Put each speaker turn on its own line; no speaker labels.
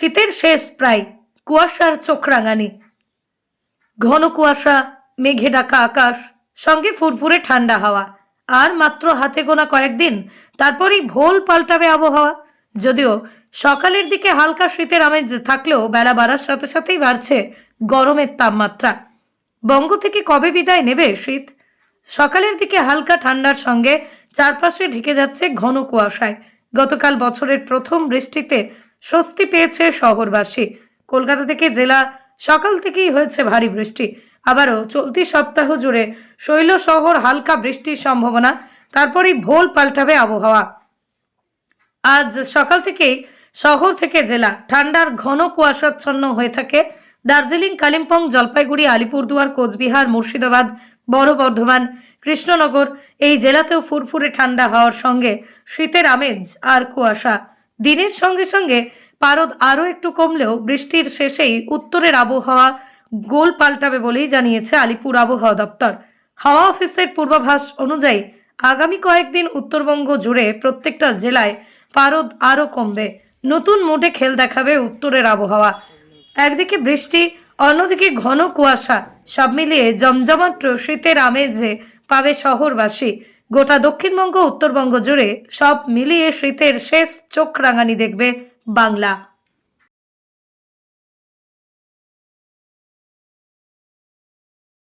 শীতের শেষ প্রায় কুয়াশার চোখ রাঙানি। ঘন কুয়াশা, মেঘে ডাকা আকাশ, সঙ্গে ফুরফুরে ঠান্ডা হাওয়া। আর মাত্র হাতে গোনা কয়েকদিন, তারপরেই ভোল পাল্টাবে আবহাওয়া। যদিও সকালের দিকে হালকা শীতের আমেজ থাকলেও বেলা বাড়ার সাথে সাথেই বাড়ছে গরমের তাপমাত্রা। বঙ্গ থেকে কবে বিদায় নেবে শীত? সকালের দিকে হালকা ঠান্ডার সঙ্গে চারপাশে ঢেকে যাচ্ছে ঘন কুয়াশায়। গতকাল বছরের প্রথম বৃষ্টিতে স্বস্তি পেয়েছে শহরবাসী। কলকাতা থেকে জেলা সকাল থেকেই হয়েছে ভারী বৃষ্টি। আবারও চলতি সপ্তাহ জুড়ে শৈল শহর হালকা বৃষ্টির সম্ভাবনা, তারপরেই ভোল পাল্টাবে আবহাওয়া। আজ সকাল থেকেই শহর থেকে জেলা ঠান্ডার ঘন কুয়াশাচ্ছন্ন হয়ে থাকে। দার্জিলিং, কালিম্পং, জলপাইগুড়ি, আলিপুরদুয়ার, কোচবিহার, মুর্শিদাবাদ বড় বর্ধমান কৃষ্ণনগর এই জেলাতেও ফুরফুরে ঠান্ডা হওয়ার সঙ্গে শীতের আমেজ আর কুয়াশা। দিনের সঙ্গে সঙ্গে পারদ আরও একটু কমলেও বৃষ্টির শেষেই উত্তরের আবহাওয়া গোল পাল্টাবে বলেই জানিয়েছে আলিপুর আবহাওয়া দপ্তর। হাওয়া অফিসের পূর্বাভাস অনুযায়ী আগামী কয়েকদিন উত্তরবঙ্গ জুড়ে প্রত্যেকটা জেলায় পারদ আরও কমবে। নতুন মোডে খেল দেখাবে উত্তরের আবহাওয়া। একদিকে বৃষ্টি, অন্যদিকে ঘন কুয়াশা, সব মিলিয়ে জমজমাট শীতের আমেজে পাবে শহরবাসী। গোটা দক্ষিণবঙ্গ উত্তরবঙ্গ জুড়ে সব মিলিয়ে শীতের শেষ চোখ রাঙানি দেখবে বাংলা।